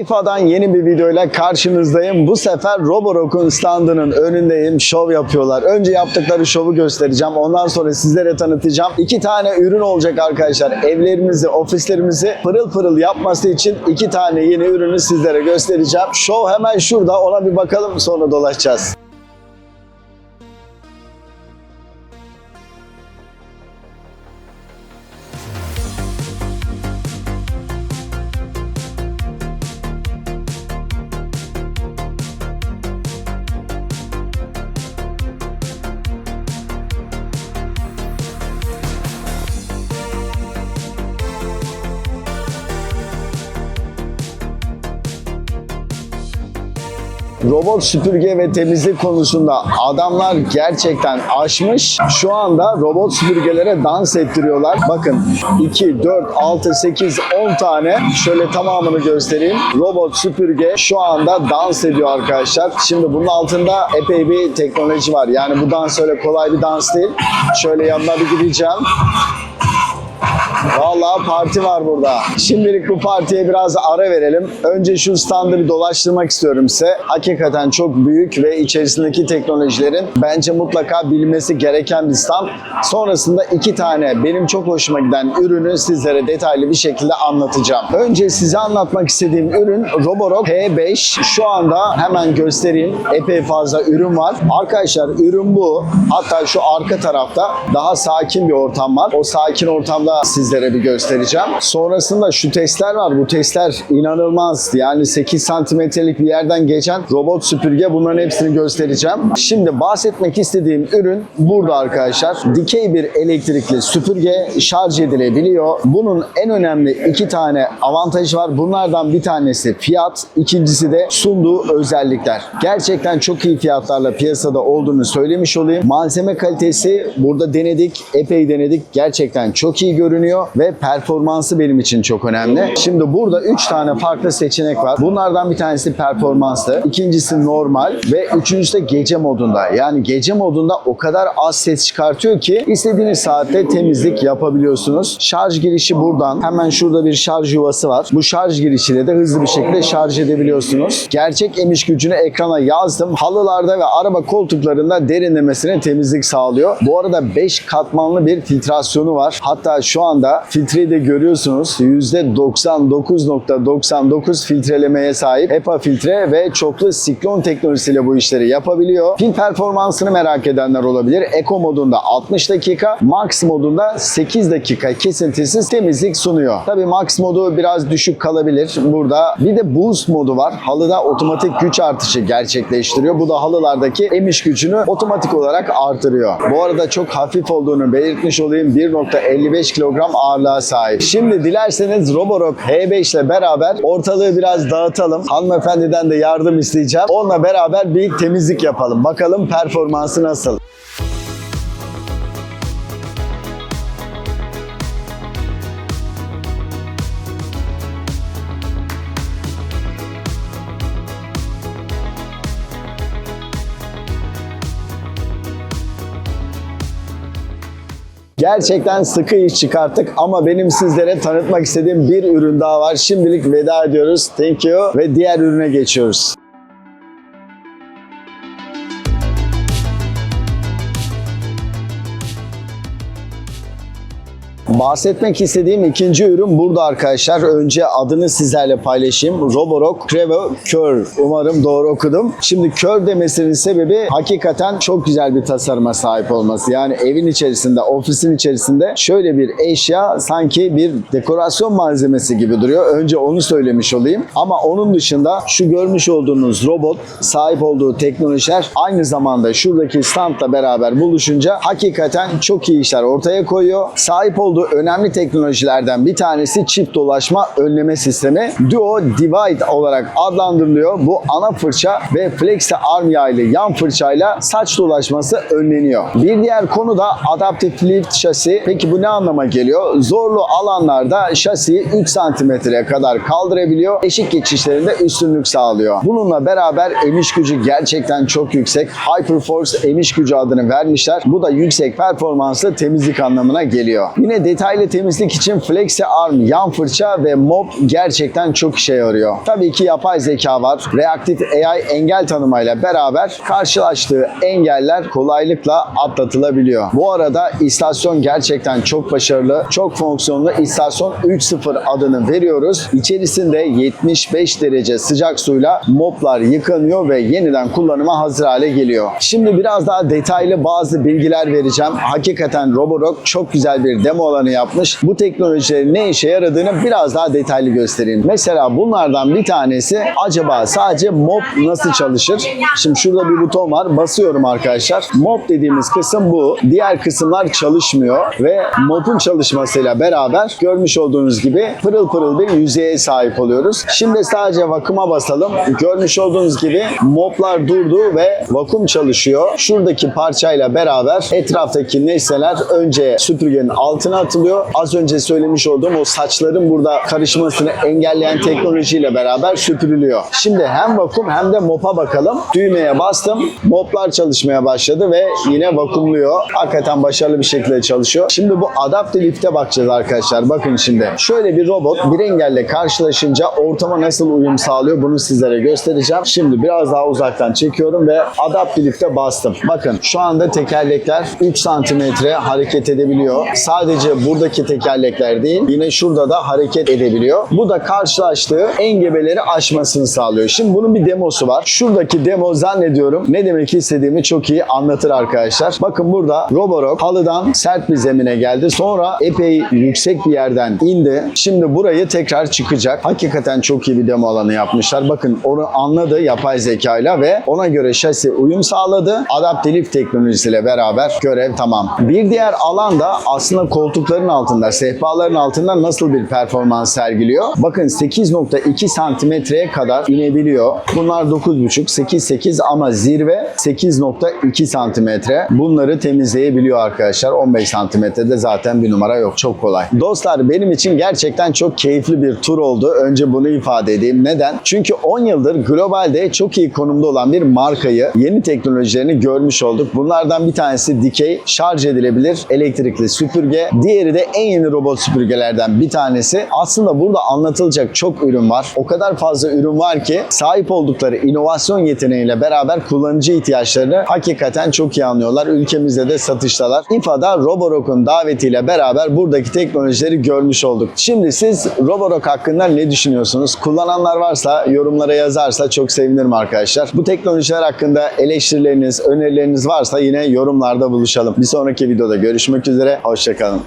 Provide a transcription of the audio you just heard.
İFA'dan yeni bir videoyla karşınızdayım. Bu sefer Roborock'un standının önündeyim. Şov yapıyorlar. Önce yaptıkları şovu göstereceğim. Ondan sonra sizlere tanıtacağım. İki tane ürün olacak arkadaşlar. Evlerimizi, ofislerimizi pırıl pırıl yapması için iki tane yeni ürünü sizlere göstereceğim. Şov hemen şurada. Ona bir bakalım sonra dolaşacağız. Robot süpürge ve temizlik konusunda adamlar gerçekten aşmış. Şu anda robot süpürgelere dans ettiriyorlar. Bakın 2, 4, 6, 8, 10 tane şöyle tamamını göstereyim. Robot süpürge şu anda dans ediyor arkadaşlar. Şimdi bunun altında epey bir teknoloji var. Yani bu dans öyle kolay bir dans değil. Şöyle yanına bir gideceğim. Vallahi parti var burada. Şimdilik bu partiye biraz ara verelim. Önce şu standı bir dolaştırmak istiyorum size. Hakikaten çok büyük ve içerisindeki teknolojilerin bence mutlaka bilmesi gereken bir stand. Sonrasında iki tane benim çok hoşuma giden ürünü sizlere detaylı bir şekilde anlatacağım. Önce size anlatmak istediğim ürün Roborock P5. Şu anda hemen göstereyim. Epey fazla ürün var. Arkadaşlar ürün bu. Hatta şu arka tarafta daha sakin bir ortam var. O sakin ortamda sizlere bir göstereceğim. Sonrasında şu testler var. Bu testler inanılmaz. Yani 8 santimetrelik bir yerden geçen robot süpürge bunların hepsini göstereceğim. Şimdi bahsetmek istediğim ürün burada arkadaşlar. Dikey bir elektrikli süpürge şarj edilebiliyor. Bunun en önemli iki tane avantajı var. Bunlardan bir tanesi fiyat, ikincisi de sunduğu özellikler. Gerçekten çok iyi fiyatlarla piyasada olduğunu söylemiş olayım. Malzeme kalitesi burada denedik, epey denedik. Gerçekten çok iyi görünüyor ve performansı benim için çok önemli. Şimdi burada 3 tane farklı seçenek var. Bunlardan bir tanesi performanslı, ikincisi normal ve üçüncüsü de gece modunda. Yani gece modunda o kadar az ses çıkartıyor ki istediğiniz saatte temizlik yapabiliyorsunuz. Şarj girişi buradan. Hemen şurada bir şarj yuvası var. Bu şarj girişiyle de hızlı bir şekilde şarj edebiliyorsunuz. Gerçek emiş gücünü ekrana yazdım. Halılarda ve araba koltuklarında derinlemesine temizlik sağlıyor. Bu arada 5 katmanlı bir filtrasyonu var. Hatta şu anda filtreyi de görüyorsunuz. %99.99 filtrelemeye sahip HEPA filtre ve çoklu siklon teknolojisiyle bu işleri yapabiliyor. Pil performansını merak edenler olabilir. Eco modunda 60 dakika, Max modunda 8 dakika kesintisiz temizlik sunuyor. Tabii Max modu biraz düşük kalabilir burada. Bir de Boost modu var. Halıda otomatik güç artışı gerçekleştiriyor. Bu da halılardaki emiş gücünü otomatik olarak artırıyor. Bu arada çok hafif olduğunu belirtmiş olayım. 1.55 kilogram ağırlığa sahip. Şimdi dilerseniz Roborock H5 ile beraber ortalığı biraz dağıtalım. Hanımefendiden de yardım isteyeceğim. Onunla beraber bir temizlik yapalım. Bakalım performansı nasıl? Gerçekten sıkı iş çıkarttık ama benim sizlere tanıtmak istediğim bir ürün daha var. Şimdilik veda ediyoruz. Thank you ve diğer ürüne geçiyoruz. Bahsetmek istediğim ikinci ürün burada arkadaşlar. Önce adını sizlerle paylaşayım. Roborock Crevo Cure. Umarım doğru okudum. Şimdi Cure demesinin sebebi hakikaten çok güzel bir tasarıma sahip olması. Yani evin içerisinde, ofisin içerisinde şöyle bir eşya sanki bir dekorasyon malzemesi gibi duruyor. Önce onu söylemiş olayım. Ama onun dışında şu görmüş olduğunuz robot sahip olduğu teknolojiler aynı zamanda şuradaki standla beraber buluşunca hakikaten çok iyi işler ortaya koyuyor. Sahip olduğu önemli teknolojilerden bir tanesi çift dolaşma önleme sistemi. Duo Divide olarak adlandırılıyor. Bu ana fırça ve Flexi arm yaylı yan fırçayla saç dolaşması önleniyor. Bir diğer konu da Adaptive Lift şasi. Peki bu ne anlama geliyor? Zorlu alanlarda şasiyi 3 santimetreye kadar kaldırabiliyor. Eşik geçişlerinde üstünlük sağlıyor. Bununla beraber emiş gücü gerçekten çok yüksek. Hyperforce emiş gücü adını vermişler. Bu da yüksek performanslı temizlik anlamına geliyor. Yine detaylı temizlik için Flexi Arm yan fırça ve mop gerçekten çok işe yarıyor. Tabii ki yapay zeka var. Reaktif AI engel tanımayla beraber karşılaştığı engeller kolaylıkla atlatılabiliyor. Bu arada istasyon gerçekten çok başarılı, çok fonksiyonlu istasyon 3.0 adını veriyoruz. İçerisinde 75 derece sıcak suyla moplar yıkanıyor ve yeniden kullanıma hazır hale geliyor. Şimdi biraz daha detaylı bazı bilgiler vereceğim. Hakikaten Roborock çok güzel bir demo alanı yapmış. Bu teknolojilerin ne işe yaradığını biraz daha detaylı göstereyim. Mesela bunlardan bir tanesi acaba sadece mop nasıl çalışır? Şimdi şurada bir buton var. Basıyorum arkadaşlar. Mop dediğimiz kısım bu. Diğer kısımlar çalışmıyor ve mopun çalışmasıyla beraber görmüş olduğunuz gibi pırıl pırıl bir yüzeye sahip oluyoruz. Şimdi sadece vakıma basalım. Görmüş olduğunuz gibi moplar durdu ve vakum çalışıyor. Şuradaki parçayla beraber etraftaki nesneler önce süpürgenin altına atılıyor. Az önce söylemiş olduğum o saçların burada karışmasını engelleyen teknolojiyle beraber süpürülüyor. Şimdi hem vakum hem de mopa bakalım. Düğmeye bastım. Moplar çalışmaya başladı ve yine vakumluyor. Hakikaten başarılı bir şekilde çalışıyor. Şimdi bu adaptive lift'e bakacağız arkadaşlar. Bakın şimdi. Şöyle bir robot bir engelle karşılaşınca ortama nasıl uyum sağlıyor bunu sizlere göstereceğim. Şimdi biraz daha uzaktan çekiyorum ve adaptive lift'e bastım. Bakın şu anda tekerlekler 3 santimetre hareket edebiliyor. Sadece buradaki tekerlekler değil yine şurada da hareket edebiliyor. Bu da karşılaştığı engebeleri aşmasını sağlıyor. Şimdi bunun bir demosu var. Şuradaki demo zannediyorum ne demek istediğimi çok iyi anlatır arkadaşlar. Bakın burada Roborock halıdan sert bir zemine geldi. Sonra epey yüksek bir yerden indi. Şimdi burayı tekrar çıkacak. Hakikaten çok iyi bir demo alanı yapmışlar. Bakın onu anladı yapay zekayla ve ona göre şasi uyum sağladı. Adaptif teknolojisiyle beraber görev tamam. Bir diğer alan da aslında koltukların altında, sehpaların altında nasıl bir performans sergiliyor? Bakın 8.2 santimetreye kadar inebiliyor. Bunlar 9.5, 8.8 ama zirve 8.2 santimetre. Bunları temizleyebiliyor arkadaşlar. 15 santimetrede zaten bir numara yok. Çok kolay. Dostlar benim için gerçekten çok keyifli bir tur oldu. Önce bunu ifade edeyim. Neden? Çünkü 10 yıldır globalde çok iyi konumda olan bir markayı, yeni teknolojilerini görmüş olduk. Bunlardan bir tanesi dikey, şarj edilebilir elektrikli süpürge. Diğeri de en yeni robot süpürgelerden bir tanesi. Aslında burada anlatılacak çok ürün var. O kadar fazla ürün var ki sahip oldukları inovasyon yeteneğiyle beraber kullanıcı ihtiyaçlarını hakikaten çok iyi anlıyorlar. Ülkemizde de satıştalar. İFA'da Roborock'un davetiyle beraber buradaki teknolojileri görmüş olduk. Şimdi siz Roborock hakkında ne düşünüyorsunuz? Kullananlar varsa yorumlara yazarsa çok sevinirim arkadaşlar. Bu teknolojiler hakkında eleştirileriniz, önerileriniz varsa yine yorumlarda buluşalım. Bir sonraki videoda görüşmek üzere. Hoşçakalın.